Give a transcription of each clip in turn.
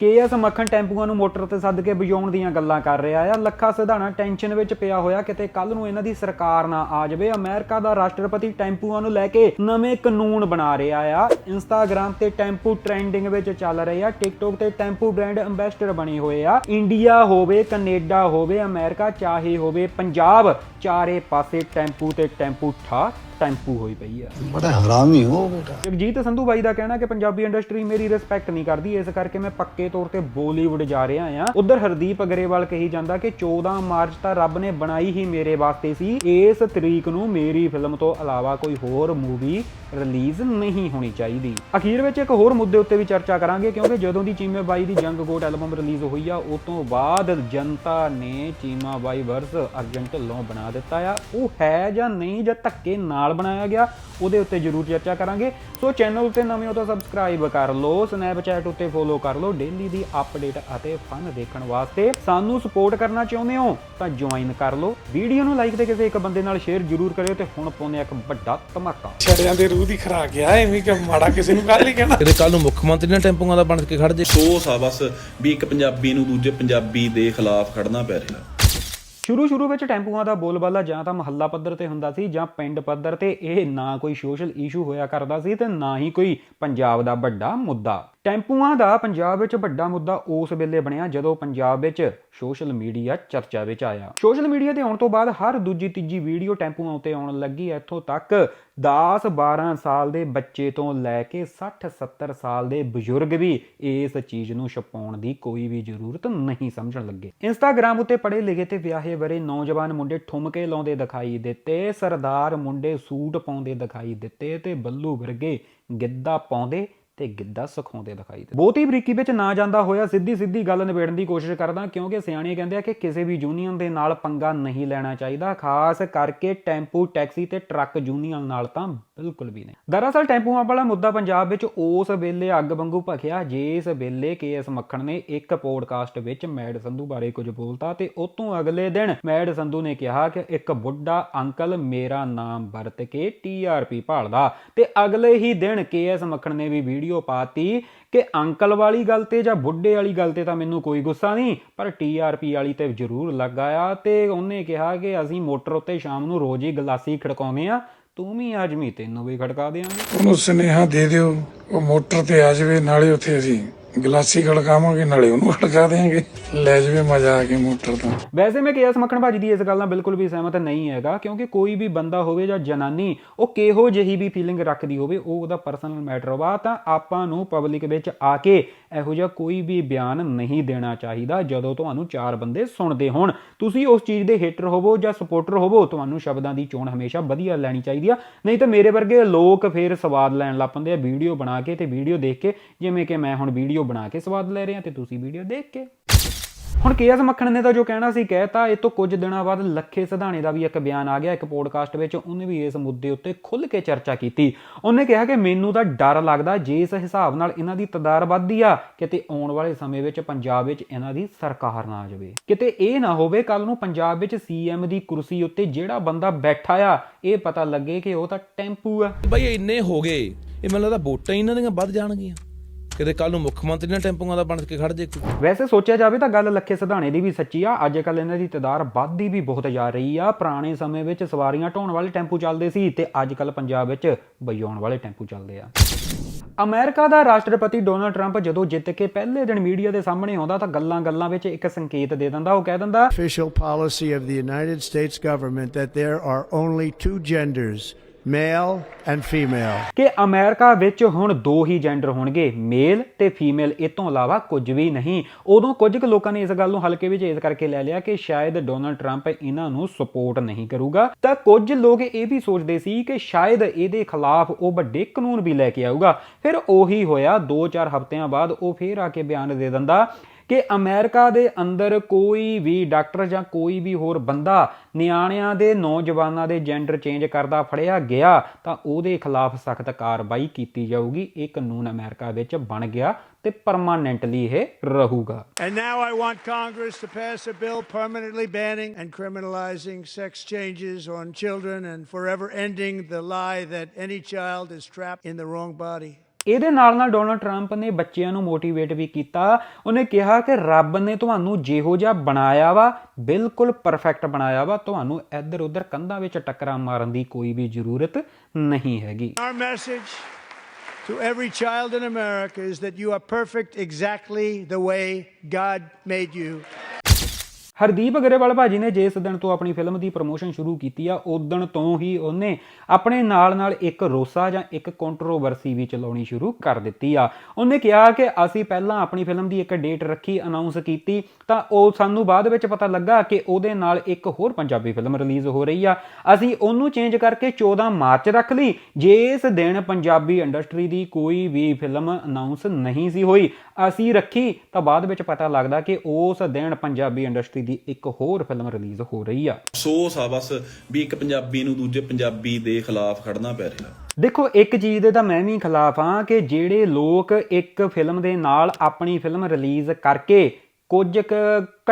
KS ਮੱਖਣ ਟੈਂਪੂਆਂ ਨੂੰ motor ਤੇ ਸੱਦ ਕੇ ਵਜਾਉਣ ਦੀਆਂ ਗੱਲਾਂ ਕਰ ਰਿਹਾ ਆ। ਲੱਖਾ ਸਿਧਾਣਾ ਟੈਨਸ਼ਨ ਵਿੱਚ ਪਿਆ ਹੋਇਆ, ਕਿਤੇ ਕੱਲ ਨੂੰ ਇਹਨਾਂ ਦੀ ਸਰਕਾਰ ਨਾ ਆ ਜਾਵੇ। ਅਮਰੀਕਾ ਦਾ ਰਾਸ਼ਟਰਪਤੀ ਟੈਂਪੂਆਂ ਨੂੰ ਲੈ ਕੇ ਨਵੇਂ ਕਾਨੂੰਨ ਬਣਾ ਰਿਹਾ ਆ। ਇੰਸਟਾਗ੍ਰam ਤੇ ਟੈਂਪੂ ਟ੍ਰੈਂਡਿੰਗ ਵਿੱਚ ਚੱਲ ਰਹੇ ਆ। ਟਿਕਟੋਕ ਤੇ ਟੈਂਪੂ ਬ੍ਰਾਂਡ ਐਮਬੈਸਡਰ ਬਣੇ ਹੋਏ ਆ। ਇੰਡੀਆ ਹੋਵੇ, ਕੈਨੇਡਾ ਹੋਵੇ, ਅਮਰੀਕਾ ਚਾਹੇ ਹੋਵੇ, ਪੰਜਾਬ ਚਾਰੇ ਪਾਸੇ ਟੈਂਪੂ ਤੇ ਟੈਂਪੂ ਠਾ ਟੈਂਪੂ ਹੋਈ ਪਈ ਆ। ਬੜਾ ਹਰਾਮੀ ਹੋ ਬੇਟਾ। ਜਗਜੀਤ ਸੰਧੂ ਬਾਈ ਦਾ ਕਹਿਣਾ ਕਿ ਪੰਜਾਬੀ ਇੰਡਸਟਰੀ ਮੇਰੀ ਰਿਸਪੈਕਟ ਨਹੀਂ ਕਰਦੀ ਇਸ ਕਰਕੇ ਮੈਂ ਪੱਕੇ ਤੌਰ ਤੇ ਬਾਲੀਵੁੱਡ ਜਾ ਰਿਹਾ ਆ ਉਧਰ ਹਰਦੀਪ ਅਗਰੇਵਾਲ ਕਹੀ ਜਾਂਦਾ ਕਿ 14 ਮਾਰਚ ਤਾਂ ਰੱਬ ਨੇ ਬਣਾਈ ਹੀ ਮੇਰੇ ਵਾਸਤੇ ਸੀ ਇਸ ਤਰੀਕ ਨੂੰ ਮੇਰੀ ਫਿਲਮ ਤੋਂ ਇਲਾਵਾ ਕੋਈ ਹੋਰ ਮੂਵੀ ਰਿਲੀਜ਼ ਨਹੀਂ ਹੋਣੀ ਚਾਹੀਦੀ। ਅਖੀਰ ਵਿੱਚ ਇੱਕ ਹੋਰ ਮੁੱਦੇ ਉੱਤੇ ਵੀ ਚਰਚਾ ਕਰਾਂਗੇ ਕਿਉਂਕਿ ਜਦੋਂ ਦੀ ਚੀਮੇ ਬਾਈ ਦੀ ਜੰਗ ਗੋਟ ਐਲਬਮ ਰਿਲੀਜ਼ ਹੋਈ ਆ ਉਸ ਤੋਂ ਬਾਅਦ ਜਨਤਾ ਨੇ ਚੀਮਾ ਬਾਈ ਵਰਸ ਅਰਜਨ ਢਿੱਲੋਂ ਬਣਾ ਦਿੱਤਾ ਆ। ਉਹ ਹੈ ਜਾਂ ਨਹੀਂ ਜਾਂ ਧੱਕੇ ਨਾਲ ਬਣਾਇਆ ਗਿਆ ਉਹਦੇ ਉੱਤੇ ਜ਼ਰੂਰ ਚਰਚਾ ਕਰਾਂਗੇ। ਸੋ ਚੈਨਲ ਉੱਤੇ ਨਵੇਂ ਹੋ ਤਾਂ ਸਬਸਕ੍ਰਾਈਬ ਕਰ ਲਓ ਸਨੈਪਚੈਟ ਉੱਤੇ ਫੋਲੋ ਕਰ ਲਓ ਡੇਲੀ ਦੀ ਅਪਡੇਟ ਅਤੇ ਫਨ ਦੇਖਣ ਵਾਸਤੇ। ਸਾਨੂੰ ਸਪੋਰਟ ਕਰਨਾ ਚਾਹੁੰਦੇ ਹੋ ਤਾਂ ਜੁਆਇਨ ਕਰ ਲਓ। ਵੀਡੀਓ ਨੂੰ ਲਾਈਕ ਤੇ ਕਿਸੇ ਇੱਕ ਬੰਦੇ ਨਾਲ ਸ਼ੇਅਰ ਜ਼ਰੂਰ ਕਰਿਓ ਤੇ ਹੁਣ ਪਾਉਂਦੇ ਇੱਕ ਵੱਡਾ ਧਮਾਕਾ। ਛੜਿਆਂ ਦੇ ਰੂਹ ਦੀ ਖਰਾਕ ਆ ਐਵੇਂ ਕਿ ਮਾੜਾ ਕਿਸੇ ਨੂੰ ਕੱਲ ਹੀ ਕਹਿਣਾ। ਕਿਤੇ ਕੱਲ ਨੂੰ ਮੁੱਖ ਮੰਤਰੀ ਨੇ ਟੈਂਪੂਆਂ ਦਾ ਬਣ ਕੇ ਖੜ ਜੇ। ਅਫਸੋਸ ਆ ਬਸ ਵੀ ਇੱਕ ਪੰਜਾਬੀ ਨੂੰ ਦੂਜੇ ਪੰਜਾਬੀ ਦੇ ਖਿਲਾਫ ਖੜਨਾ ਪੈ ਰਿਹਾ। ਸ਼ੁਰੂ ਸ਼ੁਰੂ ਵਿੱਚ ਟੈਂਪੂਆਂ ਦਾ ਬੋਲਬਾਲਾ ਜਾਂ ਤਾਂ ਮਹੱਲਾ ਪੱਧਰ ਤੇ ਹੁੰਦਾ ਸੀ ਜਾਂ ਪਿੰਡ ਪੱਧਰ ਤੇ ਇਹ ਨਾ ਕੋਈ ਸੋਸ਼ਲ ਇਸ਼ੂ ਹੋਇਆ ਕਰਦਾ ਸੀ ਤੇ ਨਾ ਹੀ ਕੋਈ ਪੰਜਾਬ ਦਾ ਵੱਡਾ ਮੁੱਦਾ। ਟੈਂਪੂਆਂ ਦਾ ਪੰਜਾਬ ਵਿੱਚ ਵੱਡਾ ਮੁੱਦਾ ਉਸ ਵੇਲੇ ਬਣਿਆ ਜਦੋਂ ਪੰਜਾਬ ਵਿੱਚ ਸੋਸ਼ਲ ਮੀਡੀਆ ਚਰਚਾ ਵਿੱਚ ਆਇਆ। ਸੋਸ਼ਲ ਮੀਡੀਆ ਤੇ ਆਉਣ ਤੋਂ ਬਾਅਦ ਹਰ ਦੂਜੀ ਤੀਜੀ ਵੀਡੀਓ ਟੈਂਪੂਆਂ ਉੱਤੇ ਆਉਣ ਲੱਗੀ। ਇੱਥੋਂ ਤੱਕ 10 12 ਸਾਲ ਦੇ ਬੱਚੇ ਤੋਂ ਲੈ ਕੇ 60 70 ਸਾਲ ਦੇ ਬਜ਼ੁਰਗ ਵੀ ਇਸ ਚੀਜ਼ ਨੂੰ ਛਪਾਉਣ ਦੀ ਕੋਈ ਵੀ ਜ਼ਰੂਰਤ ਨਹੀਂ ਸਮਝਣ ਲੱਗੇ। ਇੰਸਟਾਗ੍ਰam ਉੱਤੇ ਪੜ੍ਹੇ ਲਿਖੇ ਤੇ ਵਿਆਹੇ ਬਰੇ ਨੌਜਵਾਨ ਮੁੰਡੇ ਠੁਮਕੇ ਲਾਉਂਦੇ ਦਿਖਾਈ ਦਿੱਤੇ, ਸਰਦਾਰ ਮੁੰਡੇ ਸੂਟ ਪਾਉਂਦੇ ਦਿਖਾਈ ਦਿੱਤੇ ਤੇ ਬੱਲੂ ਵਰਗੇ ਗਿੱਧਾ ਪਾਉਂਦੇ ਤੇ ਗਿੱਧਾ ਸਿਖਾਉਂਦੇ ਦਿਖਾਈ ਦਿੱਤੇ। ਬਹੁਤੀ ਬਰੀਕੀ ਵਿੱਚ ਨਾ ਜਾਂਦਾ ਹੋਇਆ ਸਿੱਧੀ ਸਿੱਧੀ ਗੱਲ ਨਿਬੇੜਨ ਦੀ ਕੋਸ਼ਿਸ਼ ਕਰਦਾ, ਕਿਉਂਕਿ ਸਿਆਣੇ ਕਹਿੰਦੇ ਆ ਕਿ ਕਿਸੇ ਵੀ ਯੂਨੀਅਨ ਦੇ ਨਾਲ ਪੰਗਾ ਨਹੀਂ ਲੈਣਾ ਚਾਹੀਦਾ, ਖਾਸ ਕਰਕੇ ਟੈਂਪੂ, ਟੈਕਸੀ ਤੇ ਟਰੱਕ ਯੂਨੀਅਨ ਨਾਲ ਤਾਂ ਬਿਲਕੁਲ ਵੀ ਨਹੀਂ। ਦਰਅਸਲ ਟੈਂਪੂਆਂ ਵਾਲਾ ਮੁੱਦਾ ਪੰਜਾਬ ਵਿੱਚ ਉਸ ਵੇਲੇ ਅੱਗ ਵਾਂਗੂ ਭਖਿਆ, ਜਿਸ ਵੇਲੇ ਕੇਐਸ ਮੱਖਣ ਨੇ ਇੱਕ ਪੋਡਕਾਸਟ ਵਿੱਚ ਮੈਡ ਸੰਧੂ ਬਾਰੇ ਕੁਝ ਬੋਲਤਾ ਤੇ ਉਸ ਅਗਲੇ ਦਿਨ ਮੈਡ ਸੰਧੂ ਨੇ ਕਿਹਾ ਕਿ ਇੱਕ ਬੁੱਢਾ ਅੰਕਲ ਮੇਰਾ ਨਾਮ ਵਰਤ ਕੇ ਟੀਆਰਪੀ ਭਾਲਦਾ ਤੇ ਅਗਲੇ ਹੀ ਦਿਨ ਕੇਐਸ ਮੱਖਣ ਨੇ ਵੀ ਵੀਡੀਓ ਪਾਤੀ ਕਿ ਅੰਕਲ ਵਾਲੀ ਗੱਲ ਤੇ ਜਾਂ ਬੁੱਢੇ ਵਾਲੀ ਗੱਲ ਤੇ ਤਾਂ ਮੈਨੂੰ ਕੋਈ ਗੁੱਸਾ ਨਹੀਂ, ਪਰ ਟੀਆਰਪੀ ਵਾਲੀ ਤੇ ਜ਼ਰੂਰ ਲੱਗਾ ਆ ਤੇ ਉਹਨੇ ਕਿਹਾ ਕਿ ਅਸੀਂ ਮੋਟਰ ਉੱਤੇ ਸ਼ਾਮ ਨੂੰ ਰੋਜ਼ ਹੀ ਗਲਾਸੀ ਖੜਕਾਉਂਦੇ ਆ ਤੂੰ ਵੀ ਆਜਮੀ ਤੈਨੂੰ ਵੀ ਖੜਕਾ ਦੇਾਂਗੇ ਉਹਨੂੰ ਸੁਨੇਹਾ ਦੇ ਦਿਓ, ਉਹ ਮੋਟਰ ਤੇ ਆ ਜਾਵੇ, ਨਾਲੇ ਉੱਥੇ ਅਸੀਂ ਗਲਾਸੀ ਖੜਕਾਵਾਂਗੇ, ਨਾਲੇ ਉਹਨੂੰ ਖੜਕਾ ਦੇਾਂਗੇ ਲੈ ਜਾਵੇ ਮਜ਼ਾ ਆ ਕੇ ਮੋਟਰ ਤੋਂ। ਵੈਸੇ ਮੈਂ ਕਿਹਾ ਸਮੱਖਣ ਭਾਜੀ ਦੀ ਇਸ ਗੱਲ ਨਾਲ ਬਿਲਕੁਲ ਵੀ ਸਹਿਮਤ ਨਹੀਂ ਹੈਗਾ, ਕਿਉਂਕਿ ਕੋਈ ਵੀ ਬੰਦਾ ਹੋਵੇ ਜਾਂ ਜਨਾਨੀ, ਉਹ ਕਿਹੋ ਜਿਹੀ ਵੀ ਫੀਲਿੰਗ ਰੱਖਦੀ ਹੋਵੇ, ਉਹ ਉਹਦਾ ਪਰਸਨਲ ਮੈਟਰ ਵਾ। ਤਾਂ ਆਪਾਂ ਨੂੰ ਪਬਲਿਕ ਵਿੱਚ ਆ ਕੇ ਇਹੋ ਜਿਹਾ ਕੋਈ ਵੀ ਬਿਆਨ ਨਹੀਂ ਦੇਣਾ ਚਾਹੀਦਾ ਜਦੋਂ ਤੁਹਾਨੂੰ ਚਾਰ ਬੰਦੇ ਸੁਣਦੇ ਹੋਣ। ਤੁਸੀਂ ਉਸ ਚੀਜ਼ ਦੇ ਹੇਟਰ ਹੋਵੋ ਜਾਂ ਸਪੋਰਟਰ ਹੋਵੋ, ਤੁਹਾਨੂੰ ਸ਼ਬਦਾਂ ਦੀ ਚੋਣ ਹਮੇਸ਼ਾ ਵਧੀਆ ਲੈਣੀ ਚਾਹੀਦੀ ਆ। ਨਹੀਂ ਤਾਂ ਮੇਰੇ ਵਰਗੇ ਲੋਕ ਫੇਰ ਸਵਾਦ ਲੈਣ ਲੱਗ ਪੈਂਦੇ ਆ ਵੀਡੀਓ ਬਣਾ ਕੇ ਤੇ ਵੀਡੀਓ ਦੇਖ ਕੇ, ਜਿਵੇਂ ਕਿ ਮੈਂ ਹੁਣ ਵੀਡੀਓ ਬਣਾ ਕੇ ਸਵਾਦ ਲੈ ਰਿਹਾ ਤੇ ਤੁਸੀਂ ਵੀਡੀਓ ਦੇਖ ਕੇ। ਹੁਣ ਕੇਐਸ ਮੱਖਣ ਨੇ ਤਾਂ ਜੋ ਕਹਿਣਾ ਸੀ ਕਹਿਤਾ ਇਹ ਤੋਂ ਕੁਝ ਦਿਨਾਂ ਬਾਅਦ ਲੱਖੇ ਸਿਧਾਣੇ ਦਾ ਵੀ ਇੱਕ ਬਿਆਨ ਆ ਗਿਆ, ਇੱਕ ਪੋਡਕਾਸਟ ਵਿੱਚ ਉਹਨੇ ਵੀ ਇਸ ਮੁੱਦੇ ਉੱਤੇ ਖੁੱਲ੍ਹ ਕੇ ਚਰਚਾ ਕੀਤੀ। ਉਹਨੇ ਕਿਹਾ ਕਿ ਮੈਨੂੰ ਤਾਂ ਡਰ ਲੱਗਦਾ, ਜੇ ਇਸ ਹਿਸਾਬ ਨਾਲ ਇਹਨਾਂ ਦੀ ਤਦਾਰ ਵੱਧਦੀ ਆ, ਕਿਤੇ ਆਉਣ ਵਾਲੇ ਸਮੇਂ ਵਿੱਚ ਪੰਜਾਬ ਵਿੱਚ ਇਹਨਾਂ ਦੀ ਸਰਕਾਰ ਨਾ ਆ ਜਾਵੇ। ਕਿਤੇ ਇਹ ਨਾ ਹੋਵੇ ਕੱਲ ਨੂੰ ਪੰਜਾਬ ਵਿੱਚ ਸੀਐਮ ਦੀ ਕੁਰਸੀ ਉੱਤੇ ਜਿਹੜਾ ਬੰਦਾ ਬੈਠਾ ਆ, ਇਹ ਪਤਾ ਲੱਗੇ ਕਿ ਉਹ ਤਾਂ ਟੈਂਪੂ ਆ। ਬਈ ਇੰਨੇ ਹੋ ਗਏ, ਇਹ ਮੈਨੂੰ ਲੱਗਦਾ ਵੋਟਾਂ ਇਹਨਾਂ ਦੀਆਂ ਵੱਧ ਜਾਣਗੀਆਂ। ਕਿਤੇ ਕੱਲ ਨੂੰ ਮੁੱਖ ਮੰਤਰੀ ਨੇ ਟੈਂਪੂਆਂ ਦਾ ਬਣ ਕੇ ਖੜ ਜੇ ਕੋਈ। ਵੈਸੇ ਸੋਚਿਆ ਜਾਵੇ ਤਾਂ ਗੱਲ ਲੱਖੇ ਸਿਧਾਣੇ ਦੀ ਵੀ ਸੱਚੀ ਆ। ਅੱਜ ਕੱਲ ਇਹਨਾਂ ਦੀ ਤਦਾਰ ਵੱਧਦੀ ਵੀ ਬਹੁਤ ਜਾ ਰਹੀ ਆ। ਪੁਰਾਣੇ ਸਮੇਂ ਵਿੱਚ ਸਵਾਰੀਆਂ ਢੋਣ ਵਾਲੇ ਟੈਂਪੂ ਚੱਲਦੇ ਸੀ ਤੇ ਅੱਜ ਕੱਲ ਪੰਜਾਬ ਵਿੱਚ ਵਜਾਉਣ ਵਾਲੇ ਟੈਂਪੂ ਚੱਲਦੇ ਆ। ਅਮਰੀਕਾ ਦਾ ਰਾਸ਼ਟਰਪਤੀ ਡੋਨਾਲਡ ਟਰੰਪ ਜਦੋਂ ਜਿੱਤ ਕੇ ਪਹਿਲੇ ਦਿਨ ਮੀਡੀਆ ਦੇ ਸਾਹਮਣੇ ਆਉਂਦਾ ਤਾਂ ਗੱਲਾਂ-ਗੱਲਾਂ ਵਿੱਚ ਇੱਕ ਸੰਕੇਤ ਦੇ ਦਿੰਦਾ। ਉਹ ਕਹਿ ਦਿੰਦਾ official policy of the United States government that there are only two genders, male and female. ਕਿ ਅਮਰੀਕਾ ਵਿੱਚ ਹੁਣ ਦੋ ਹੀ ਜੈਂਡਰ ਹੋਣਗੇ ਮੇਲ ਤੇ ਫੀਮੇਲ ਇਹ ਤੋਂ ਇਲਾਵਾ ਕੁਝ ਵੀ ਨਹੀਂ। ਉਦੋਂ ਕੁਝ ਕੁ ਲੋਕਾਂ ਨੇ ਇਸ ਗੱਲ ਨੂੰ ਹਲਕੇ ਵਿੱਚ ਇਸ ਕਰਕੇ ਲੈ ਲਿਆ ਕਿ ਸ਼ਾਇਦ ਡੋਨਲਡ ਟਰੰਪ ਇਹਨਾਂ ਨੂੰ ਸਪੋਰਟ ਨਹੀਂ ਕਰੂਗਾ। ਤਾਂ ਕੁਝ ਲੋਕ ਇਹ ਵੀ ਸੋਚਦੇ ਸੀ ਕਿ ਸ਼ਾਇਦ ਇਹਦੇ ਖਿਲਾਫ ਉਹ ਵੱਡੇ ਕਾਨੂੰਨ ਵੀ ਲੈ ਕੇ ਆਊਗਾ। ਫਿਰ ਉਹੀ ਹੋਇਆ 2-4 ਹਫ਼ਤਿਆਂ ਬਾਅਦ ਉਹ ਫੇਰ ਆ ਕੇ ਬਿਆਨ ਦੇ ਦਿੰਦਾ ਕਿ ਅਮਰੀਕਾ ਦੇ ਅੰਦਰ ਕੋਈ ਵੀ ਡਾਕਟਰ ਜਾਂ ਕੋਈ ਵੀ ਹੋਰ ਬੰਦਾ ਨਿਆਣਿਆਂ ਦੇ ਨੌਜਵਾਨਾਂ ਦੇ ਜੈਂਡਰ ਚੇਂਜ ਕਰਦਾ ਫੜਿਆ ਗਿਆ ਤਾਂ ਉਹਦੇ ਖਿਲਾਫ ਸਖਤ ਕਾਰਵਾਈ ਕੀਤੀ ਜਾਊਗੀ ਇਹ ਕਾਨੂੰਨ ਅਮਰੀਕਾ ਵਿੱਚ ਬਣ ਗਿਆ ਤੇ ਪਰਮਾਨੈਂਟਲੀ ਇਹ ਰਹੂਗਾ and now I want Congress to pass a bill permanently banning and criminalising sex changes on children and forever ending the lie that any child is trapped in the wrong body ਇਹਦੇ ਨਾਲ ਨਾਲ Donald Trump ਨੇ ਬੱਚਿਆਂ ਨੂੰ motivate ਵੀ ਕੀਤਾ ਉਹਨੇ ਕਿਹਾ ਕਿ ਰੱਬ ਨੇ ਤੁਹਾਨੂੰ ਜਿਹੋ ਜਿਹਾ ਬਣਾਇਆ ਵਾ, ਬਿਲਕੁਲ ਪਰਫੈਕਟ ਬਣਾਇਆ ਵਾ, ਤੁਹਾਨੂੰ ਇੱਧਰ ਉੱਧਰ ਕੰਧਾਂ ਵਿੱਚ ਟੱਕਰਾਂ ਮਾਰਨ ਦੀ ਕੋਈ ਵੀ ਜ਼ਰੂਰਤ ਨਹੀਂ ਹੈਗੀ Our message to every child in America is that you are perfect exactly the way God made you. Hardeep Agrewal ਭਾਜੀ ਨੇ ਜਿਸ ਦਿਨ ਤੋਂ ਆਪਣੀ ਫਿਲਮ ਦੀ ਪ੍ਰੋਮੋਸ਼ਨ ਸ਼ੁਰੂ ਕੀਤੀ ਆ ਉਦੋਂ ਤੋਂ ਹੀ ਉਹਨੇ ਆਪਣੇ ਨਾਲ-ਨਾਲ ਇੱਕ ਰੋਸਾ ਜਾਂ ਇੱਕ ਕੰਟਰੋਵਰਸੀ ਵੀ ਚਲਾਉਣੀ ਸ਼ੁਰੂ ਕਰ ਦਿੱਤੀ ਆ। ਉਹਨੇ ਕਿਹਾ ਕਿ ਅਸੀਂ ਪਹਿਲਾਂ ਆਪਣੀ ਫਿਲਮ ਦੀ ਇੱਕ ਡੇਟ ਰੱਖੀ ਅਨਾਉਂਸ ਕੀਤੀ, ਤਾਂ ਉਹ ਸਾਨੂੰ ਬਾਅਦ ਵਿੱਚ ਪਤਾ ਲੱਗਾ ਕਿ ਉਹਦੇ ਨਾਲ ਇੱਕ ਹੋਰ ਪੰਜਾਬੀ ਫਿਲਮ ਰਿਲੀਜ਼ ਹੋ ਰਹੀ ਆ। ਅਸੀਂ ਉਹਨੂੰ ਚੇਂਜ ਕਰਕੇ 14 ਮਾਰਚ ਰੱਖ ਲਈ। ਜਿਸ ਦਿਨ ਪੰਜਾਬੀ ਇੰਡਸਟਰੀ ਦੀ ਕੋਈ ਵੀ ਫਿਲਮ ਅਨਾਉਂਸ ਨਹੀਂ ਸੀ ਹੋਈ, ਅਸੀਂ ਰੱਖੀ, ਤਾਂ ਬਾਅਦ ਵਿੱਚ ਪਤਾ ਲੱਗਦਾ ਕਿ ਉਸ ਦਿਨ ਪੰਜਾਬੀ ਇੰਡਸਟਰੀ ਦੀ ਇੱਕ ਹੋਰ ਫਿਲਮ ਰਿਲੀਜ਼ ਹੋ ਰਹੀ ਆ। ਅਫਸੋਸ ਆ ਬਸ ਵੀ ਇੱਕ ਪੰਜਾਬੀ ਨੂੰ ਦੂਜੇ ਪੰਜਾਬੀ ਦੇ ਖਿਲਾਫ ਖੜਨਾ ਪੈ ਰਿਹਾ। ਦੇਖੋ ਇੱਕ ਚੀਜ਼ ਦੇ ਤਾਂ ਮੈਂ ਵੀ ਖਿਲਾਫ ਹਾਂ ਕਿ ਜਿਹੜੇ ਲੋਕ ਇੱਕ ਫਿਲਮ ਦੇ ਨਾਲ ਆਪਣੀ ਫਿਲਮ ਰਿਲੀਜ਼ ਕਰਕੇ ਕੁਝ ਕੁ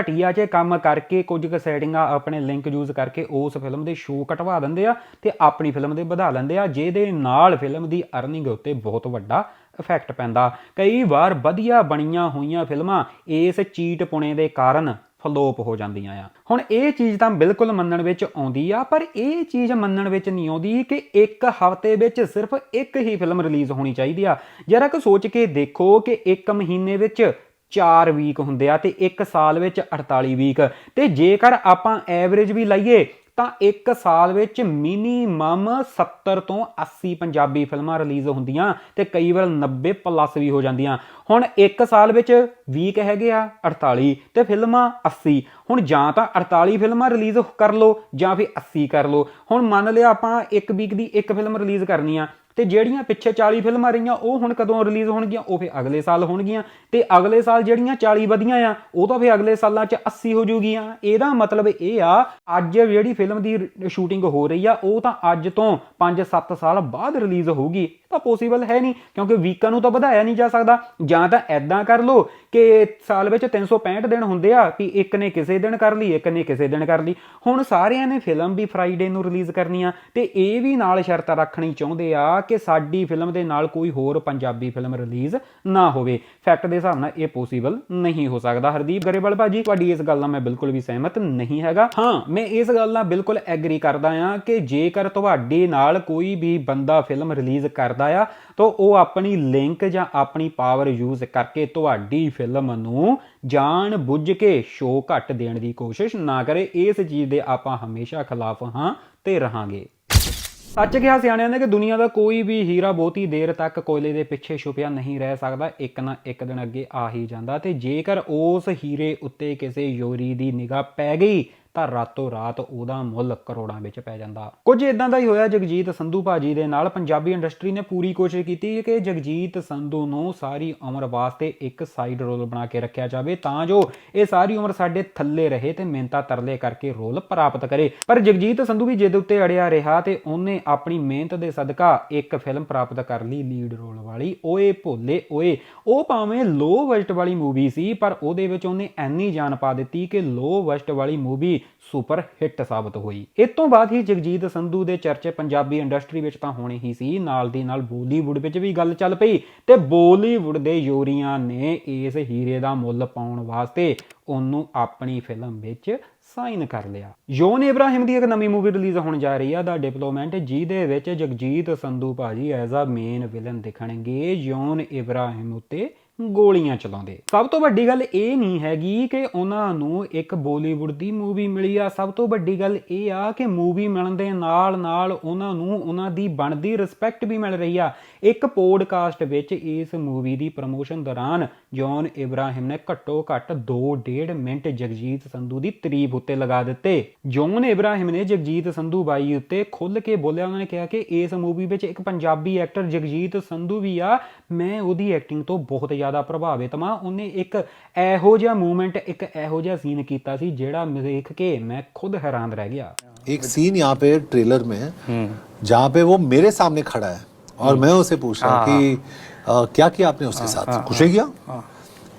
ਘਟੀਆ ਜੇ ਕੰਮ ਕਰਕੇ ਕੁਝ ਕੁ ਸੈਟਿੰਗਾਂ ਆਪਣੇ ਲਿੰਕ ਯੂਜ਼ ਕਰਕੇ ਉਸ ਫਿਲਮ ਦੇ ਸ਼ੋਅ ਕਟਵਾ ਦਿੰਦੇ ਆ ਤੇ ਆਪਣੀ ਫਿਲਮ ਦੇ ਵਧਾ ਲੈਂਦੇ ਆ ਜਿਹਦੇ ਨਾਲ ਫਿਲਮ ਦੀ ਅਰਨਿੰਗ ਉੱਤੇ ਬਹੁਤ ਵੱਡਾ ਇਫੈਕਟ ਪੈਂਦਾ। ਕਈ ਵਾਰ ਵਧੀਆ ਬਣੀਆਂ ਹੋਈਆਂ ਫਿਲਮਾਂ ਇਸ ਚੀਟ ਪੁਣੇ ਦੇ ਕਾਰਨ ਫਲੋਪ ਹੋ ਜਾਂਦੀਆਂ ਆ। ਹੁਣ ਇਹ ਚੀਜ਼ ਤਾਂ ਬਿਲਕੁਲ ਮੰਨਣ ਵਿੱਚ ਆਉਂਦੀ ਆ, ਪਰ ਇਹ ਚੀਜ਼ ਮੰਨਣ ਵਿੱਚ ਨਹੀਂ ਆਉਂਦੀ ਕਿ ਇੱਕ ਹਫ਼ਤੇ ਵਿੱਚ ਸਿਰਫ ਇੱਕ ਹੀ ਫਿਲਮ ਰਿਲੀਜ਼ ਹੋਣੀ ਚਾਹੀਦੀ ਆ। ਜਰਾ ਕਿ ਸੋਚ ਕੇ ਦੇਖੋ ਕਿ ਇੱਕ ਮਹੀਨੇ ਵਿੱਚ 4 ਵੀਕ ਹੁੰਦੇ ਆ ਤੇ ਇੱਕ ਸਾਲ ਵਿੱਚ 48 ਵੀਕ। ਤੇ ਜੇਕਰ ਆਪਾਂ ਐਵਰੇਜ ਵੀ ਲਾਈਏ, ਤਾਂ ਇੱਕ ਸਾਲ ਵਿੱਚ ਮਿਨੀਮਮ 70 ਤੋਂ 80 ਪੰਜਾਬੀ ਫਿਲਮਾਂ ਰਿਲੀਜ਼ ਹੁੰਦੀਆਂ ਤੇ ਕਈ ਵਾਰ 90 ਪਲੱਸ ਵੀ ਹੋ ਜਾਂਦੀਆਂ। ਹੁਣ ਇੱਕ ਸਾਲ ਵਿੱਚ ਵੀਕ ਹੈਗੇ ਆ 48 ਤੇ ਫਿਲਮਾਂ 80 ਹੁਣ ਜਾਂ ਤਾਂ 48 ਫਿਲਮਾਂ ਰਿਲੀਜ਼ ਕਰ ਲਓ, ਜਾਂ ਫਿਰ 80 ਕਰ ਲਓ। ਹੁਣ ਮੰਨ ਲਿਆ ਆਪਾਂ ਇੱਕ ਵੀਕ ਦੀ ਇੱਕ ਫਿਲਮ ਰਿਲੀਜ਼ ਕਰਨੀ ਆ, ਤੇ ਜਿਹੜੀਆਂ ਪਿੱਛੇ 40 ਫਿਲਮਾਂ ਰਹੀਆਂ, ਉਹ ਹੁਣ ਕਦੋਂ ਰਿਲੀਜ਼ ਹੋਣਗੀਆਂ? ਉਹ ਫਿਰ ਅਗਲੇ ਸਾਲ ਹੋਣਗੀਆਂ। ਤੇ ਅਗਲੇ ਸਾਲ ਜਿਹੜੀਆਂ 40 ਵਧੀਆਂ ਆ, ਉਹ ਤਾਂ ਫਿਰ ਅਗਲੇ ਸਾਲਾਂ 'ਚ 80 ਹੋ ਜੂਗੀਆਂ। ਇਹਦਾ ਮਤਲਬ ਇਹ ਆ, ਅੱਜ ਜਿਹੜੀ ਫਿਲਮ ਦੀ ਸ਼ੂਟਿੰਗ ਹੋ ਰਹੀ ਆ, ਉਹ ਤਾਂ ਅੱਜ ਤੋਂ 5-7 ਸਾਲ ਬਾਅਦ ਰਿਲੀਜ਼ ਹੋਊਗੀ। ਤਾਂ ਪੋਸੀਬਲ ਹੈ ਨਹੀਂ, ਕਿਉਂਕਿ ਵੀਕਾਂ ਨੂੰ ਤਾਂ ਵਧਾਇਆ ਨਹੀਂ ਜਾ ਸਕਦਾ। ਜਾਂ ਤਾਂ ਐਦਾਂ ਕਰ ਲਓ ਕਿ ਸਾਲ ਵਿੱਚ 365 ਦਿਨ ਹੁੰਦੇ ਆ ਕਿ ਇੱਕ ਨੇ ਕਿਸੇ ਦਿਨ ਕਰ ਲਈ, ਇੱਕ ਨੇ ਕਿਸੇ ਦਿਨ ਕਰ ਲਈ। ਹੁਣ ਸਾਰਿਆਂ ਨੇ ਫਿਲਮ ਵੀ ਫਰਾਈਡੇ ਨੂੰ ਰਿਲੀਜ਼ ਕਰਨੀ ਆ ਤੇ ਇਹ ਵੀ ਨਾਲ ਸ਼ਰਤ ਰੱਖਣੀ ਚਾਹੁੰਦੇ ਆ ਕਿ ਸਾਡੀ ਫਿਲਮ ਦੇ ਨਾਲ ਕੋਈ ਹੋਰ ਪੰਜਾਬੀ ਫਿਲਮ ਰਿਲੀਜ਼ ਨਾ ਹੋਵੇ। ਫੈਕਟ ਦੇ ਹਿਸਾਬ ਨਾਲ ਇਹ ਪੋਸੀਬਲ ਨਹੀਂ ਹੋ ਸਕਦਾ। ਹਰਦੀਪ ਗਰੇਵਾਲ ਭਾਜੀ, ਤੁਹਾਡੀ ਇਸ ਗੱਲ ਨਾਲ ਮੈਂ ਬਿਲਕੁਲ ਵੀ ਸਹਿਮਤ ਨਹੀਂ ਹੈਗਾ। ਹਾਂ, ਮੈਂ ਇਸ ਗੱਲ ਨਾਲ ਬਿਲਕੁਲ ਐਗਰੀ ਕਰਦਾ ਆ ਕਿ ਜੇਕਰ ਤੁਹਾਡੇ ਨਾਲ ਕੋਈ ਵੀ ਬੰਦਾ ਫਿਲਮ ਰਿਲੀਜ਼ ਕਰਦਾ ਆ, ਤਾਂ ਉਹ ਆਪਣੀ ਲਿੰਕ ਜਾਂ ਆਪਣੀ ਪਾਵਰ ਯੂਜ਼ ਕਰਕੇ ਤੁਹਾਡੀ ਫਿਲਮ ਨੂੰ ਜਾਣ ਬੁੱਝ ਕੇ ਸ਼ੋਅ ਘੱਟ ਦੇਣ ਦੀ ਕੋਸ਼ਿਸ਼ ਨਾ ਕਰੇ, ਇਸ ਚੀਜ਼ ਦੇ ਆਪਾਂ ਹਮੇਸ਼ਾ ਖਿਲਾਫ ਹਾਂ ਤੇ ਰਹਾਂਗੇ। ਸੱਚ ਕਿਹਾ ਸਿਆਣਿਆਂ ਨੇ ਕਿ ਦੁਨੀਆ ਦਾ ਕੋਈ ਵੀ ਹੀਰਾ ਬਹੁਤੀ ਦੇਰ ਤੱਕ ਕੋਇਲੇ ਦੇ ਪਿੱਛੇ ਛੁਪਿਆ ਨਹੀਂ ਰਹਿ ਸਕਦਾ, ਇੱਕ ਨਾ ਇੱਕ ਦਿਨ ਅੱਗੇ ਆ ਹੀ ਜਾਂਦਾ ਤੇ ਜੇਕਰ ਉਸ ਹੀਰੇ ਉੱਤੇ ਕਿਸੇ ਯੋਰੀ ਦੀ ਨਿਗਾਹ ਪੈ ਗਈ ਤਾਂ ਰਾਤੋਂ ਰਾਤ ਉਹਦਾ ਮੁੱਲ ਕਰੋੜਾਂ ਵਿੱਚ ਪੈ ਜਾਂਦਾ। ਕੁਝ ਇਦਾਂ ਦਾ ਹੀ ਹੋਇਆ, ਜਗਜੀਤ ਸੰਧੂ ਭਾਜੀ ਦੇ ਨਾਲ ਪੰਜਾਬੀ ਇੰਡਸਟਰੀ ਨੇ ਪੂਰੀ ਕੋਸ਼ਿਸ਼ ਕੀਤੀ ਕਿ ਜਗਜੀਤ ਸੰਧੂ ਨੂੰ ਸਾਰੀ ਉਮਰ ਵਾਸਤੇ ਇੱਕ ਸਾਈਡ ਰੋਲ ਬਣਾ ਕੇ ਰੱਖਿਆ ਜਾਵੇ ਤਾਂ ਜੋ ਇਹ ਸਾਰੀ ਉਮਰ ਸਾਡੇ ਥੱਲੇ ਰਹੇ ਤੇ ਮਿਹਨਤਾਂ ਤਰਲੇ ਕਰਕੇ ਰੋਲ ਪ੍ਰਾਪਤ ਕਰੇ। ਪਰ ਜਗਜੀਤ ਸੰਧੂ ਵੀ ਜਿੱਦ ਉੱਤੇ ਅੜਿਆ ਰਿਹਾ ਤੇ ਉਹਨੇ ਆਪਣੀ ਮਿਹਨਤ ਦੇ ਸਦਕਾ ਇੱਕ ਫਿਲਮ ਪ੍ਰਾਪਤ ਕਰ ਲਈ ਲੀਡ ਰੋਲ ਵਾਲੀ। ਓਏ ਭੋਲੇ ਓਏ, ਉਹ ਭਾਵੇਂ ਲੋ ਬਜਟ ਵਾਲੀ ਮੂਵੀ ਸੀ, ਪਰ ਉਹਦੇ ਵਿੱਚ ਉਹਨੇ ਐਨੀ ਜਾਨ ਪਾ ਦਿੱਤੀ ਕਿ ਲੋ ਬਜਟ ਵਾਲੀ ਮੂਵੀ ਸੁਪਰ ਹਿੱਟ ਸਾਬਤ ਹੋਈ। ਇਸ ਤੋਂ ਬਾਅਦ ਹੀ ਜਗਜੀਤ ਸੰਧੂ ਦੇ ਚਰਚੇ ਪੰਜਾਬੀ ਇੰਡਸਟਰੀ ਵਿੱਚ ਤਾਂ ਹੋਣੇ ਹੀ ਸੀ। ਨਾਲ ਦੀ ਨਾਲ ਬੋਲੀਵੁੱਡ ਵਿੱਚ ਵੀ ਗੱਲ ਚੱਲ ਪਈ ਤੇ ਬੋਲੀਵੁੱਡ ਦੇ ਯੋਰੀਆਂ ਨੇ ਇਸ ਹੀਰੇ ਦਾ ਮੁੱਲ ਪਾਉਣ ਵਾਸਤੇ ਉਹਨੂੰ ਆਪਣੀ ਫਿਲਮ ਵਿੱਚ ਸਾਈਨ ਕਰ ਲਿਆ। ਯੋਨ ਇਬਰਾਹਿਮ ਦੀ ਇੱਕ ਨਵੀਂ ਮੂਵੀ ਰਿਲੀਜ਼ ਹੋਣ ਜਾ ਰਹੀ ਆ। ਦਾ ਡਿਪਲੋਮੈਂਟ ਜਿਹਦੇ ਵਿੱਚ ਜਗਜੀਤ ਸੰਧੂ ਭਾਜੀ ਐਜ਼ ਅ ਮੇਨ ਵਿਲਨ ਦਿਖਣਗੇ। ਯੋਨ ਇਬਰਾਹਿਮ ਉੱਤੇ ਗੋਲੀਆਂ ਚਲਾਉਂਦੇ। ਸਭ ਤੋਂ ਵੱਡੀ ਗੱਲ ਇਹ ਨਹੀਂ ਹੈਗੀ ਕਿ ਉਹਨਾਂ ਨੂੰ ਇੱਕ ਬਾਲੀਵੁੱਡ ਦੀ ਮੂਵੀ ਮਿਲੀ ਆ। ਸਭ ਤੋਂ ਵੱਡੀ ਗੱਲ ਇਹ ਆ ਕਿ ਮੂਵੀ ਮਿਲਣ ਦੇ ਨਾਲ ਨਾਲ ਉਹਨਾਂ ਨੂੰ ਉਹਨਾਂ ਦੀ ਬਣਦੀ ਰਿਸਪੈਕਟ ਵੀ ਮਿਲ ਰਹੀ ਆ। ਇੱਕ ਪੋਡਕਾਸਟ ਵਿੱਚ ਇਸ ਮੂਵੀ ਦੀ ਪ੍ਰਮੋਸ਼ਨ ਦੌਰਾਨ ਜੌਨ ਇਬਰਾਹਿਮ ਨੇ ਘੱਟੋ ਘੱਟ 2.5 ਮਿੰਟ ਜਗਜੀਤ ਸੰਧੂ ਦੀ ਤਾਰੀਫ ਉੱਤੇ ਲਗਾ ਦਿੱਤੇ। ਜੌਨ ਇਬਰਾਹਿਮ ਨੇ ਜਗਜੀਤ ਸੰਧੂ ਬਾਈ ਉੱਤੇ ਖੁੱਲ ਕੇ ਬੋਲਿਆ। ਉਹਨਾਂ ਨੇ ਕਿਹਾ ਕਿ ਇਸ ਮੂਵੀ ਵਿੱਚ ਇੱਕ ਪੰਜਾਬੀ ਐਕਟਰ ਜਗਜੀਤ ਸੰਧੂ ਵੀ ਆ। ਮੈਂ ਉਹਦੀ ਐਕਟਿੰਗ ਤੋਂ ਬਹੁਤ ਜ਼ਿਆਦਾ ਪ੍ਰਭਾਵਿਤ ਮਾਂ ਉਹਨੇ ਇੱਕ ਇਹੋ ਜਿਹਾ ਮੂਵਮੈਂਟ ਇੱਕ ਇਹੋ ਜਿਹਾ ਸੀਨ ਕੀਤਾ ਸੀ ਜਿਹੜਾ ਦੇਖ ਕੇ ਮੈਂ ਖੁਦ ਹੈਰਾਨ ਰਹਿ ਗਿਆ एक सीन यहाँ पे ट्रेलर में है जहाँ पे वो मेरे सामने खड़ा है और मैं उसे पूछ रहा हूँ कि अ, क्या किया आपने उसके साथ कुछ नहीं किया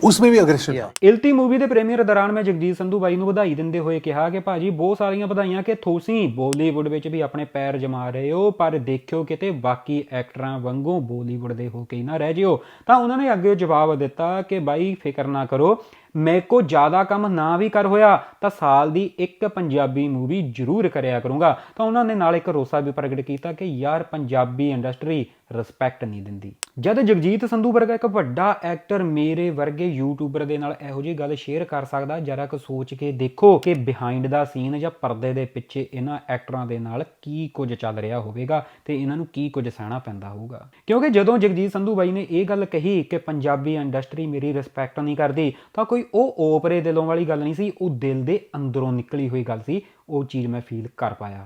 उसमें भी अग्रेशन था ਇਲਤੀ ਮੂਵੀ ਦੇ ਪ੍ਰੀਮੀਅਰ ਦੌਰਾਨ ਮੈਂ ਜਗਜੀਤ ਸੰਧੂ ਬਾਈ ਨੂੰ ਵਧਾਈ ਦਿੰਦੇ ਹੋਏ ਕਿਹਾ ਕਿ ਭਾਜੀ ਬਹੁਤ ਸਾਰੀਆਂ ਵਧਾਈਆਂ ਕਿ ਤੁਸੀਂ ਬਾਲੀਵੁੱਡ ਵਿੱਚ ਵੀ ਆਪਣੇ ਪੈਰ ਜਮਾ ਰਹੇ ਹੋ ਪਰ ਦੇਖਿਓ ਕਿਤੇ ਬਾਕੀ ਐਕਟਰਾਂ ਵਾਂਗੂ ਬਾਲੀਵੁੱਡ ਦੇ ਹੋ ਕੇ ਹੀ ਨਾ ਰਹਿ ਜਿਓ ਤਾਂ ਉਹਨਾਂ ਨੇ ਅੱਗੇ ਜਵਾਬ ਦਿੱਤਾ ਕਿ ਬਾਈ ਫਿਕਰ ਨਾ ਕਰੋ ਮੇਰੇ ਕੋ ਜ਼ਿਆਦਾ ਕੰਮ ਨਾ ਵੀ ਕਰ ਹੋਇਆ ਤਾਂ ਸਾਲ ਦੀ ਇੱਕ ਪੰਜਾਬੀ ਮੂਵੀ ਜ਼ਰੂਰ ਕਰਿਆ ਕਰੂੰਗਾ ਤਾਂ ਉਹਨਾਂ ਨੇ ਨਾਲ ਇੱਕ ਰੋਸਾ ਵੀ ਪ੍ਰਗਟ ਕੀਤਾ ਕਿ ਯਾਰ ਪੰਜਾਬੀ ਇੰਡਸਟਰੀ ਰਿਸਪੈਕਟ ਨਹੀਂ ਦਿੰਦੀ ਜਦ ਜਗਜੀਤ ਸੰਧੂ ਵਰਗਾ ਇੱਕ ਵੱਡਾ ਐਕਟਰ ਮੇਰੇ ਵਰਗੇ ਯੂਟਿਊਬਰ ਦੇ ਨਾਲ ਇਹੋ ਜਿਹੀ ਗੱਲ ਸ਼ੇਅਰ ਕਰ ਸਕਦਾ, ਜਰਾ ਕੁ ਸੋਚ ਕੇ ਦੇਖੋ ਕਿ ਬਿਹਾਈਂਡ ਦਾ ਸੀਨ ਜਾਂ ਪਰਦੇ ਦੇ ਪਿੱਛੇ ਇਹਨਾਂ ਐਕਟਰਾਂ ਦੇ ਨਾਲ ਕੀ ਕੁਝ ਚੱਲ ਰਿਹਾ ਹੋਵੇਗਾ ਤੇ ਇਹਨਾਂ ਨੂੰ ਕੀ ਕੁਝ ਸਹਿਣਾ ਪੈਂਦਾ ਹੋਊਗਾ। ਕਿਉਂਕਿ ਜਦੋਂ ਜਗਜੀਤ ਸੰਧੂ ਬਾਈ ਨੇ ਇਹ ਗੱਲ ਕਹੀ ਕਿ ਪੰਜਾਬੀ ਇੰਡਸਟਰੀ ਮੇਰੀ ਰਿਸਪੈਕਟ ਨਹੀਂ ਕਰਦੀ, ਤਾਂ ਕੋਈ ਉਹ ਓਪਰੇ ਦਿਲੋਂ ਵਾਲੀ ਗੱਲ ਨਹੀਂ ਸੀ, ਉਹ ਦਿਲ ਦੇ ਅੰਦਰੋਂ ਨਿਕਲੀ ਹੋਈ ਗੱਲ ਸੀ, ਉਹ ਚੀਜ਼ ਮੈਂ ਫੀਲ ਕਰ ਪਾਇਆ।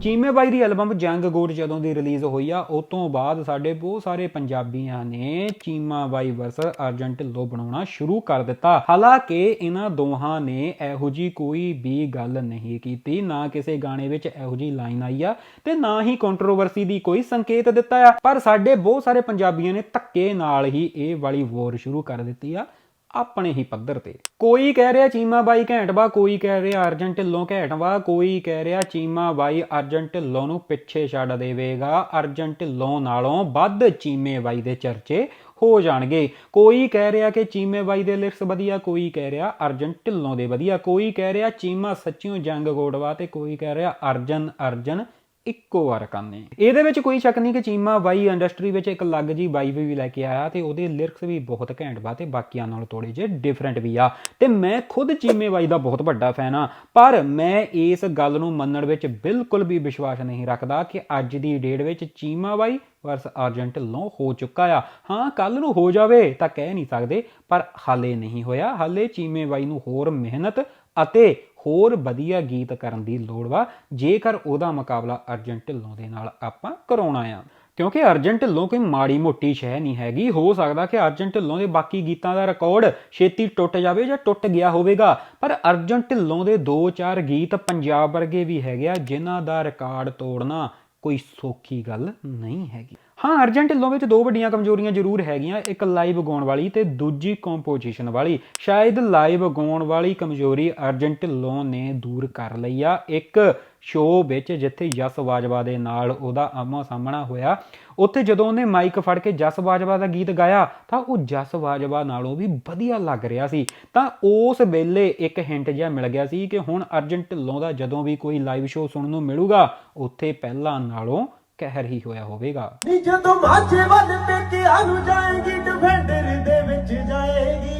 ਚੀਮੇ ਬਾਈ ਦੀ ਐਲਬਮ ਜੰਗ ਗੋਡ ਜਦੋਂ ਦੀ ਰਿਲੀਜ਼ ਹੋਈ ਆ ਉਸ ਤੋਂ ਬਾਅਦ ਸਾਡੇ ਬਹੁਤ ਸਾਰੇ ਪੰਜਾਬੀਆਂ ਨੇ ਚੀਮਾ ਬਾਈ ਵਰਸਸ ਅਰਜਨ ਢਿੱਲੋਂ ਬਣਾਉਣਾ ਸ਼ੁਰੂ ਕਰ ਦਿੱਤਾ। ਹਾਲਾਂਕਿ ਇਹਨਾਂ ਦੋਹਾਂ ਨੇ ਇਹੋ ਜੀ ਕੋਈ ਵੀ ਗੱਲ ਨਹੀਂ ਕੀਤੀ, ਨਾ ਕਿਸੇ ਗਾਣੇ ਵਿੱਚ ਇਹੋ ਜੀ ਲਾਈਨ ਆਈ ਆ ਤੇ ਨਾ ਹੀ ਕੰਟਰੋਵਰਸੀ ਦੀ ਕੋਈ ਸੰਕੇਤ ਦਿੱਤਾ ਆ। ਪਰ ਸਾਡੇ ਬਹੁਤ ਸਾਰੇ ਪੰਜਾਬੀਆਂ ਨੇ ਧੱਕੇ ਨਾਲ ਹੀ ਇਹ ਵਾਲੀ ਵੋਰ ਸ਼ੁਰੂ ਕਰ ਦਿੱਤੀ ਆ। ਆਪਣੇ ਹੀ ਪੱਧਰ ਤੇ। ਕੋਈ ਕਹਿ ਰਿਹਾ ਚੀਮਾ ਬਾਈ ਘੈਂਟ ਵਾ, ਕੋਈ ਕਹਿ ਰਿਹਾ ਅਰਜਨ ਢਿੱਲੋਂ ਘੈਂਟ ਵਾ, ਕੋਈ ਕਹਿ ਰਿਹਾ ਚੀਮਾ ਬਾਈ ਅਰਜਨ ਢਿੱਲੋਂ ਨੂੰ ਪਿੱਛੇ ਛੱਡ ਦੇਵੇਗਾ। ਅਰਜਨ ਢਿੱਲੋਂ ਨਾਲੋਂ ਵੱਧ ਚੀਮੇ ਬਾਈ ਦੇ ਚਰਚੇ ਹੋ ਜਾਣਗੇ। ਕੋਈ ਕਹਿ ਰਿਹਾ ਕਿ ਚੀਮੇ ਬਾਈ ਦੇ ਲਿਰਿਕਸ ਵਧੀਆ, ਕੋਈ ਕਹਿ ਰਿਹਾ ਅਰਜਨ ਢਿੱਲੋਂ ਦੇ ਵਧੀਆ, ਕੋਈ ਕਹਿ ਰਿਹਾ ਚੀਮਾ ਸੱਚਿਓ ਜੰਗ ਗੋੜਵਾ ਤੇ ਕੋਈ ਕਹਿ ਰਿਹਾ ਅਰਜਨ ਅਰਜਨ ਇੱਕੋ ਵਾਰ ਕਰਨੇ ਇਹਦੇ ਵਿੱਚ ਕੋਈ ਸ਼ੱਕ ਨਹੀਂ ਕਿ ਚੀਮਾ ਬਾਈ ਇੰਡਸਟਰੀ ਵਿੱਚ ਇੱਕ ਅਲੱਗ ਜੀ ਬਾਈ ਵੀ ਲੈ ਕੇ ਆਇਆ ਤੇ ਉਹਦੇ ਲਿਰਿਕਸ ਵੀ ਬਹੁਤ ਘੈਂਟ ਵਾ ਤੇ ਬਾਕੀਆਂ ਨਾਲ ਥੋੜੇ ਜਿਹੇ ਡਿਫਰੈਂਟ ਵੀ ਆ। ਤੇ ਮੈਂ ਖੁਦ ਚੀਮੇ ਬਾਈ ਦਾ ਬਹੁਤ ਵੱਡਾ ਫੈਨ ਆ, ਪਰ ਮੈਂ ਇਸ ਗੱਲ ਨੂੰ ਮੰਨਣ ਵਿੱਚ ਬਿਲਕੁਲ ਵੀ ਵਿਸ਼ਵਾਸ ਨਹੀਂ ਰੱਖਦਾ ਕਿ ਅੱਜ ਦੀ ਡੇਟ ਵਿੱਚ ਚੀਮਾ ਬਾਈ ਵਰਸ ਅਰਜੈਂਟ ਢਿੱਲੋਂ ਹੋ ਚੁੱਕਾ ਆ। ਹਾਂ ਕੱਲ ਨੂੰ ਹੋ ਜਾਵੇ ਤਾਂ ਕਹਿ ਨਹੀਂ ਸਕਦੇ, ਪਰ ਹਾਲੇ ਨਹੀਂ ਹੋਇਆ। ਹਾਲੇ ਚੀਮੇ ਬਾਈ ਨੂੰ ਹੋਰ ਮਿਹਨਤ ਅਤੇ ਹੋਰ ਵਧੀਆ ਗੀਤ ਕਰਨ ਦੀ ਲੋੜ ਵਾ, ਜੇਕਰ ਉਹਦਾ ਮੁਕਾਬਲਾ ਅਰਜਨ ਢਿੱਲੋਂ ਦੇ ਨਾਲ ਆਪਾਂ ਕਰਾਉਣਾ ਆ। ਕਿਉਂਕਿ ਅਰਜਨ ਢਿੱਲੋਂ ਕੋਈ ਮਾੜੀ ਮੋਟੀ ਸ਼ੈ ਨਹੀਂ ਹੈਗੀ। ਹੋ ਸਕਦਾ ਕਿ ਅਰਜਨ ਢਿੱਲੋਂ ਦੇ ਬਾਕੀ ਗੀਤਾਂ ਦਾ ਰਿਕਾਰਡ ਛੇਤੀ ਟੁੱਟ ਜਾਵੇ ਜਾਂ ਟੁੱਟ ਗਿਆ ਹੋਵੇਗਾ। ਪਰ ਅਰਜਨ ਢਿੱਲੋਂ ਦੇ 2-4 ਗੀਤ ਪੰਜਾਬ ਵਰਗੇ ਵੀ ਹੈਗੇ ਆ, ਜਿਨ੍ਹਾਂ ਦਾ ਰਿਕਾਰਡ ਤੋੜਨਾ ਕੋਈ ਸੌਖੀ ਗੱਲ ਨਹੀਂ ਹੈਗੀ। ਹਾਂ ਅਰਜਨ ਢਿੱਲੋਂ ਵਿੱਚ ਦੋ ਵੱਡੀਆਂ ਕਮਜ਼ੋਰੀਆਂ ਜ਼ਰੂਰ ਹੈਗੀਆਂ, ਇੱਕ ਲਾਈਵ ਗਾਉਣ ਵਾਲੀ ਤੇ ਦੂਜੀ ਕੰਪੋਜੀਸ਼ਨ ਵਾਲੀ। ਸ਼ਾਇਦ ਲਾਈਵ ਗਾਉਣ ਵਾਲੀ ਕਮਜ਼ੋਰੀ ਅਰਜਨ ਢਿੱਲੋਂ ਨੇ ਦੂਰ ਕਰ ਲਈ ਆ। ਇੱਕ ਸ਼ੋਅ ਵਿੱਚ ਜਿੱਥੇ ਜਸ ਬਾਜਵਾ ਦੇ ਨਾਲ ਉਹਦਾ ਆਮਾ ਸਾਹਮਣਾ ਹੋਇਆ, ਉੱਥੇ ਜਦੋਂ ਉਹਨੇ ਮਾਈਕ ਫੜ ਕੇ ਜਸ ਬਾਜਵਾ ਦਾ ਗੀਤ ਗਾਇਆ, ਤਾਂ ਉਹ ਜਸ ਬਾਜਵਾ ਨਾਲੋਂ ਵੀ ਵਧੀਆ ਲੱਗ ਰਿਹਾ ਸੀ। ਤਾਂ ਉਸ ਵੇਲੇ ਇੱਕ ਹਿੰਟ ਜਿਹਾ ਮਿਲ ਗਿਆ ਸੀ ਕਿ ਹੁਣ ਅਰਜਨ ਢਿੱਲੋਂ ਦਾ ਜਦੋਂ ਵੀ ਕੋਈ ਲਾਈਵ ਸ਼ੋਅ ਸੁਣਨ ਨੂੰ ਮਿਲੂਗਾ, ਉੱਥੇ ਪਹਿਲਾਂ ਨਾਲੋਂ ਕਹਿਰ ਹੀ ਹੋਇਆ ਹੋਵੇਗਾ। ਨੀ ਜਦੋਂ ਮਾਝੇ ਵੱਲ ਪੇਕਿਆਂ ਨੂੰ ਜਾਏਗੀ ਡਿਫੈਂਡਰ ਦੇ ਵਿੱਚ ਜਾਏਗੀ।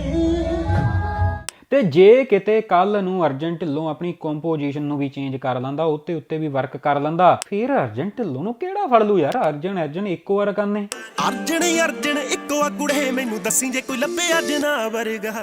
ਤੇ ਜੇ ਕਿਤੇ ਕੱਲ ਨੂੰ ਅਰਜਨ ਢਿੱਲੋਂ ਆਪਣੀ ਕੰਪੋਜੀਸ਼ਨ ਨੂੰ ਵੀ ਚੇਂਜ ਕਰ ਲੈਂਦਾ ਉੱਤੇ ਉੱਤੇ ਵੀ ਵਰਕ ਕਰ ਲੈਂਦਾ ਫਿਰ ਅਰਜਨ ਢਿੱਲੋਂ ਨੂੰ ਕਿਹੜਾ ਫੜ ਲੂ ਯਾਰ? ਅਰਜਨ ਅਰਜਨ ਇੱਕੋ ਵਾਰ ਕਰਨੇ। ਅਰਜਣ ਅਰਜਣ ਇੱਕੋ ਆ ਕੁੜੇ ਮੈਨੂੰ ਦੱਸੀ ਜੇ ਕੋਈ ਲੱਭੇ ਅੱਜ ਨਾ ਵਰਗਾ।